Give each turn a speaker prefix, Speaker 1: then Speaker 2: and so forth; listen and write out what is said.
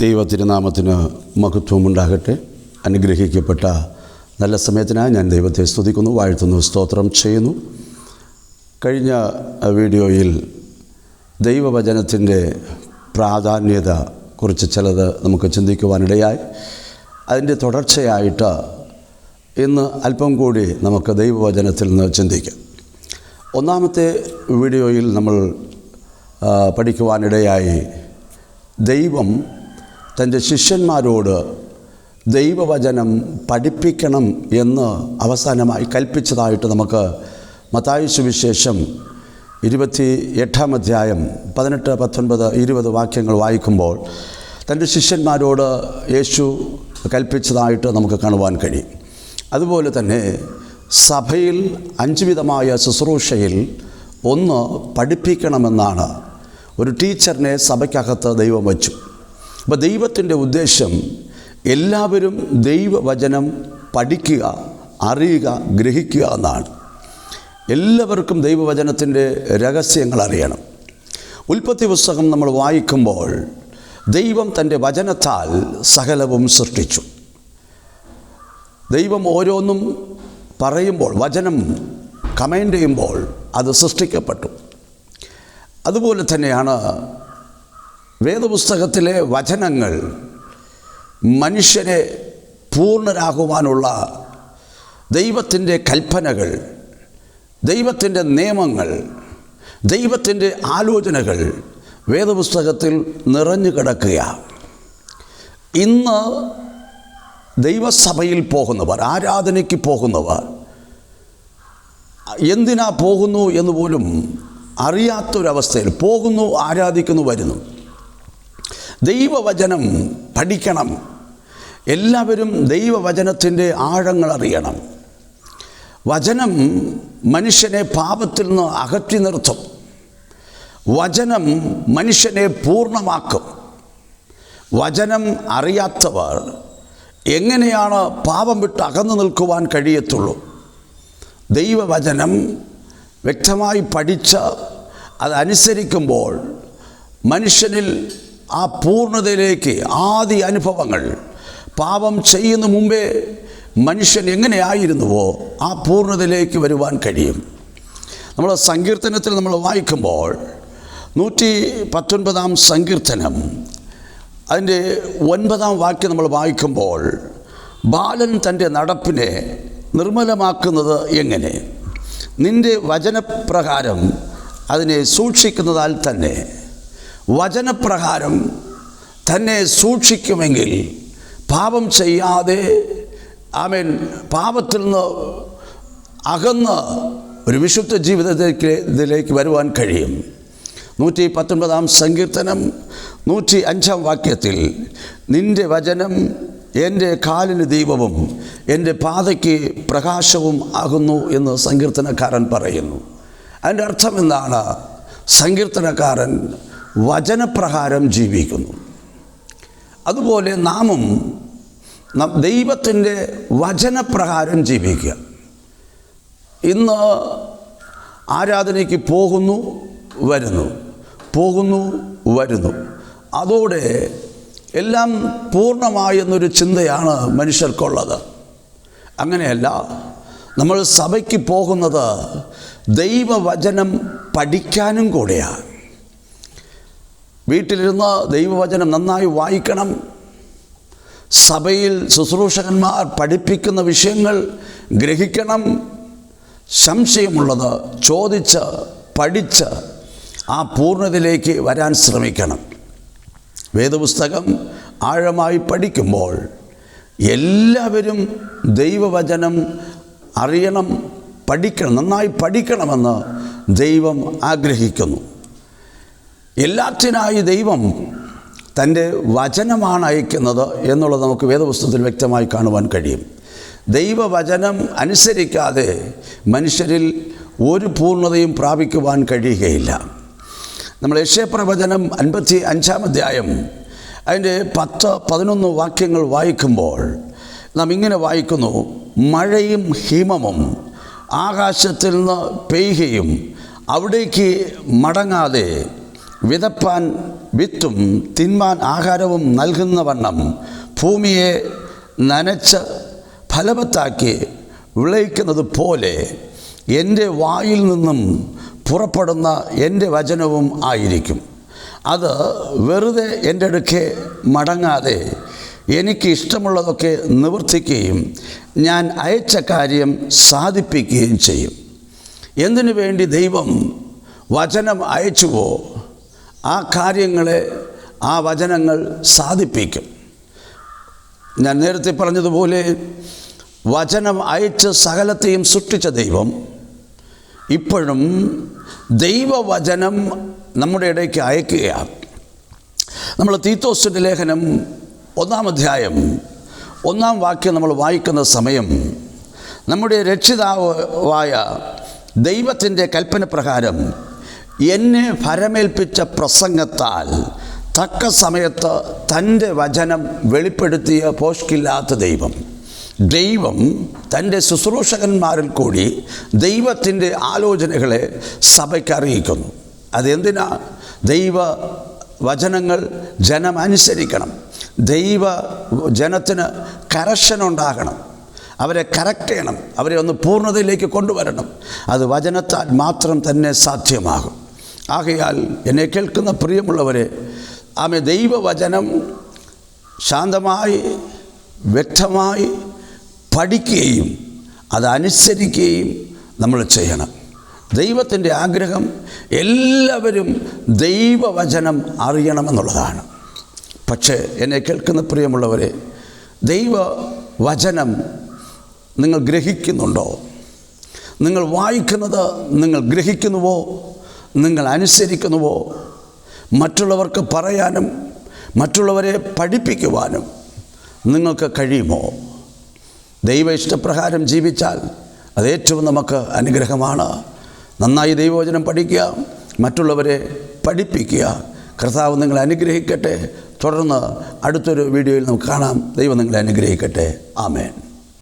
Speaker 1: ദൈവ തിരുനാമത്തിന് മഹത്വമുണ്ടാകട്ടെ. അനുഗ്രഹിക്കപ്പെട്ട നല്ല സമയത്തിനായി ഞാൻ ദൈവത്തെ സ്തുതിക്കുന്നു വാഴ്ത്തുന്നു സ്തോത്രം ചെയ്യുന്നു. കഴിഞ്ഞ വീഡിയോയിൽ ദൈവവചനത്തിന്റെ പ്രാധാന്യത കുറിച്ച് ചിലത് നമുക്ക് ചിന്തിക്കുവാനിടയായി. അതിന്റെ തുടർച്ചയായിട്ട് ഇന്ന് അല്പം കൂടി നമുക്ക് ദൈവവചനത്തിൽ നിന്ന് ചിന്തിക്കാം. ഒന്നാമത്തെ വീഡിയോയിൽ നമ്മൾ പഠിക്കുവാനിടയായി ദൈവം തന്റെ ശിഷ്യന്മാരോട് ദൈവവചനം പഠിപ്പിക്കണം എന്ന് അവസാനമായി കൽപ്പിച്ചതായിട്ട് നമുക്ക് മത്തായി സുവിശേഷം ഇരുപത്തി എട്ടാം അധ്യായം പതിനെട്ട് പത്തൊൻപത് ഇരുപത് വാക്യങ്ങൾ വായിക്കുമ്പോൾ തന്റെ ശിഷ്യന്മാരോട് യേശു കൽപ്പിച്ചതായിട്ട് നമുക്ക് കാണുവാൻ കഴിയും. അതുപോലെ തന്നെ സഭയിൽ അഞ്ച് വിധമായ ശുശ്രൂഷയിൽ ഒന്ന് പഠിപ്പിക്കണമെന്നാണ്. ഒരു ടീച്ചറിനെ സഭയ്ക്കകത്ത് ദൈവം വച്ചു. അപ്പോൾ ദൈവത്തിന്റെ ഉദ്ദേശം എല്ലാവരും ദൈവവചനം പഠിക്കുക അറിയുക ഗ്രഹിക്കുക എന്നാണ്. എല്ലാവർക്കും ദൈവവചനത്തിന്റെ രഹസ്യങ്ങൾ അറിയണം. ഉൽപ്പത്തി പുസ്തകം നമ്മൾ വായിക്കുമ്പോൾ ദൈവം തന്റെ വചനത്താൽ സകലവും സൃഷ്ടിച്ചു. ദൈവം ഓരോന്നും പറയുമ്പോൾ വചനം കമന്റ് ചെയ്യുമ്പോൾ അത് സൃഷ്ടിക്കപ്പെട്ടു. അതുപോലെ തന്നെയാണ് വേദപുസ്തകത്തിലെ വചനങ്ങൾ മനുഷ്യരെ പൂർണരാകുവാനുള്ള ദൈവത്തിന്റെ കൽപ്പനകൾ ദൈവത്തിന്റെ നിയമങ്ങൾ ദൈവത്തിന്റെ ആലോചനകൾ വേദപുസ്തകത്തിൽ നിറഞ്ഞു കിടക്കുക ഇന്ന് ദൈവസഭയിൽ പോകുന്നവർ ആരാധനയ്ക്ക് പോകുന്നവർ എന്തിനാ പോകുന്നു എന്ന് പോലും അറിയാത്തൊരവസ്ഥയിൽ പോകുന്നു ആരാധിക്കുന്നു വരുന്നു. ദൈവവചനം പഠിക്കണം. എല്ലാവരും ദൈവവചനത്തിന്റെ ആഴങ്ങൾ അറിയണം. വചനം മനുഷ്യനെ പാപത്തിൽ നിന്ന് അകറ്റി നിർത്തും. വചനം മനുഷ്യനെ പൂർണമാക്കും. വചനം അറിയാത്തവർ എങ്ങനെയാണ് പാപം വിട്ട് അകന്നു നിൽക്കുവാൻ കഴിയത്തുള്ളൂ? ദൈവവചനം വ്യക്തമായി പഠിച്ച് അതനുസരിക്കുമ്പോൾ മനുഷ്യനിൽ ആ പൂർണതയിലേക്ക് ആദ്യ അനുഭവങ്ങൾ. പാപം ചെയ്യുന്ന മുമ്പേ മനുഷ്യൻ എങ്ങനെയായിരുന്നുവോ ആ പൂർണതയിലേക്ക് വരുവാൻ കഴിയും. നമ്മൾ സങ്കീർത്തനത്തിൽ നമ്മൾ വായിക്കുമ്പോൾ നൂറ്റി പത്തൊൻപതാം സങ്കീർത്തനം അതിന്റെ ഒൻപതാം വാക്യം നമ്മൾ വായിക്കുമ്പോൾ ബാലൻ തന്റെ നടപ്പിനെ നിർമ്മലമാക്കുന്നത് എങ്ങനെ? നിന്റെ വചനപ്രകാരം അതിനെ സൂക്ഷിക്കുന്നതാൽ തന്നെ വചനപ്രകാരം തന്നെ സൂക്ഷിക്കുമെങ്കിൽ പാപം ചെയ്യാതെ ആമേൻ പാപത്തിൽ നിന്ന് അകന്ന് ഒരു വിശുദ്ധ ജീവിതത്തിലേക്ക് ഇതിലേക്ക് വരുവാൻ കഴിയും. നൂറ്റി പത്തൊൻപതാം സങ്കീർത്തനം നൂറ്റി അഞ്ചാം വാക്യത്തിൽ നിന്റെ വചനം എന്റെ കാലിന് ദീപവും എന്റെ പാതയ്ക്ക് പ്രകാശവും ആകുന്നു എന്ന് സങ്കീർത്തനക്കാരൻ പറയുന്നു. അതിന്റെ അർത്ഥം എന്താണ്? സങ്കീർത്തനക്കാരൻ വചനപ്രകാരം ജീവിക്കുന്നു. അതുപോലെ നാമും ദൈവത്തിന്റെ വചനപ്രകാരം ജീവിക്കുക. ഇന്ന് ആരാധനയ്ക്ക് പോകുന്നു വരുന്നു. പോകുന്നു വരുന്നു. അതോടെ എല്ലാം പൂർണമായെന്നൊരു ചിന്തയാണ് മനുഷ്യർക്കുള്ളത്. അങ്ങനെയല്ല നമ്മൾ സഭയ്ക്ക് പോകുന്നത് ദൈവവചനം പഠിക്കാനും കൂടെയാണ്. വീട്ടിലിരുന്ന് ദൈവവചനം നന്നായി വായിക്കണം. സഭയിൽ ശുശ്രൂഷകന്മാർ പഠിപ്പിക്കുന്ന വിഷയങ്ങൾ ഗ്രഹിക്കണം. സംശയമുള്ളത് ചോദിച്ച് പഠിച്ച് ആ പൂർണതയിലേക്ക് വരാൻ ശ്രമിക്കണം. വേദപുസ്തകം ആഴമായി പഠിക്കുമ്പോൾ എല്ലാവരും ദൈവവചനം അറിയണം പഠിക്കണം നന്നായി പഠിക്കണമെന്ന് ദൈവം ആഗ്രഹിക്കുന്നു. എല്ലാത്തിനായി ദൈവം തന്റെ വചനമാണ് അയക്കുന്നത് എന്നുള്ളത് നമുക്ക് വേദപുസ്തകത്തിൽ വ്യക്തമായി കാണുവാൻ കഴിയും. ദൈവവചനം അനുസരിക്കാതെ മനുഷ്യരിൽ ഒരു പൂർണതയും പ്രാപിക്കുവാൻ കഴിയുകയില്ല. നമ്മൾ യക്ഷപ്രവചനം അൻപത്തി അഞ്ചാം അധ്യായം അതിന്റെ പത്ത് പതിനൊന്ന് വാക്യങ്ങൾ വായിക്കുമ്പോൾ നാം ഇങ്ങനെ വായിക്കുന്നു മഴയും ഹിമവും ആകാശത്തിൽ നിന്ന് പെയ്യുകയും അവിടേക്ക് മടങ്ങാതെ വിതപ്പാൻ വിത്തും തിന്മാൻ ആഹാരവും നൽകുന്ന വണ്ണം ഭൂമിയെ നനച്ച് ഫലവത്താക്കി വിളയിക്കുന്നത് പോലെ എന്റെ വായിൽ നിന്നും പുറപ്പെടുന്ന എന്റെ വചനവും ആയിരിക്കും. അത് വെറുതെ എന്റെ അടുക്കെ മടങ്ങാതെ എനിക്ക് ഇഷ്ടമുള്ളതൊക്കെ നിവർത്തിക്കുകയും ഞാൻ അയച്ച കാര്യം സാധിപ്പിക്കുകയും ചെയ്യും. എന്തിനു വേണ്ടി ദൈവം വചനം അയച്ചുവോ? ആ കാര്യങ്ങളെ ആ വചനങ്ങൾ സാധിപ്പിക്കും. ഞാൻ നേരത്തെ പറഞ്ഞതുപോലെ വചനം അയച്ച് സകലത്തെയും സൃഷ്ടിച്ച ദൈവം. ഇപ്പോഴും ദൈവവചനം നമ്മുടെ ഇടയ്ക്ക് അയക്കുകയാണ്. നമ്മൾ തീത്തോസിന്റെ ലേഖനം ഒന്നാം അധ്യായം ഒന്നാം വാക്യം നമ്മൾ വായിക്കുന്ന സമയം നമ്മുടെ രക്ഷിതാവായ ദൈവത്തിന്റെ കൽപ്പന പ്രകാരം എന്നെ ഫരമേൽപ്പിച്ച പ്രസംഗത്താൽ തക്ക സമയത്ത് തന്റെ വചനം വെളിപ്പെടുത്തിയ പോഷ്കില്ലാത്ത ദൈവം. ദൈവം തന്റെ ശുശ്രൂഷകന്മാരിൽ കൂടി ദൈവത്തിന്റെ ആലോചനകളെ സഭയ്ക്ക് അറിയിക്കുന്നു. അതെന്തിനാ? ദൈവ വചനങ്ങൾ ജനം അനുസരിക്കണം. ദൈവ ജനത്തിന് കരക്ഷനുണ്ടാകണം അവരെ കറക്റ്റ് ചെയ്യണം. അവരെ ഒന്ന് പൂർണതയിലേക്ക് കൊണ്ടുവരണം. അത് വചനത്താൽ മാത്രം തന്നെ സാധ്യമാകും. ആകയാൽ എന്നെ കേൾക്കുന്ന പ്രിയമുള്ളവരെ ആമെ ദൈവവചനം ശാന്തമായി വ്യക്തമായി പഠിക്കുകയും അതനുസരിക്കുകയും നമ്മൾ ചെയ്യണം. ദൈവത്തിന്റെ ആഗ്രഹം എല്ലാവരും ദൈവവചനം അറിയണമെന്നുള്ളതാണ്. പക്ഷേ എന്നെ കേൾക്കുന്ന പ്രിയമുള്ളവരെ ദൈവവചനം നിങ്ങൾ ഗ്രഹിക്കുന്നുണ്ടോ? നിങ്ങൾ വായിക്കുന്നത് നിങ്ങൾ ഗ്രഹിക്കുന്നുവോ? നിങ്ങൾ അനുസരിക്കുന്നുവോ? മറ്റുള്ളവർക്ക് പറയാനും മറ്റുള്ളവരെ പഠിപ്പിക്കുവാനും നിങ്ങൾക്ക് കഴിയുമോ? ദൈവ ഇഷ്ടപ്രകാരം ജീവിച്ചാൽ അതേറ്റവും നമുക്ക് അനുഗ്രഹമാണ്. നന്നായി ദൈവവചനം പഠിക്കുക മറ്റുള്ളവരെ പഠിപ്പിക്കുക. കർത്താവ് നിങ്ങളെ അനുഗ്രഹിക്കട്ടെ. തുടർന്ന് അടുത്തൊരു വീഡിയോയിൽ നമുക്ക് കാണാം. ദൈവം നിങ്ങളെ അനുഗ്രഹിക്കട്ടെ. ആമേൻ.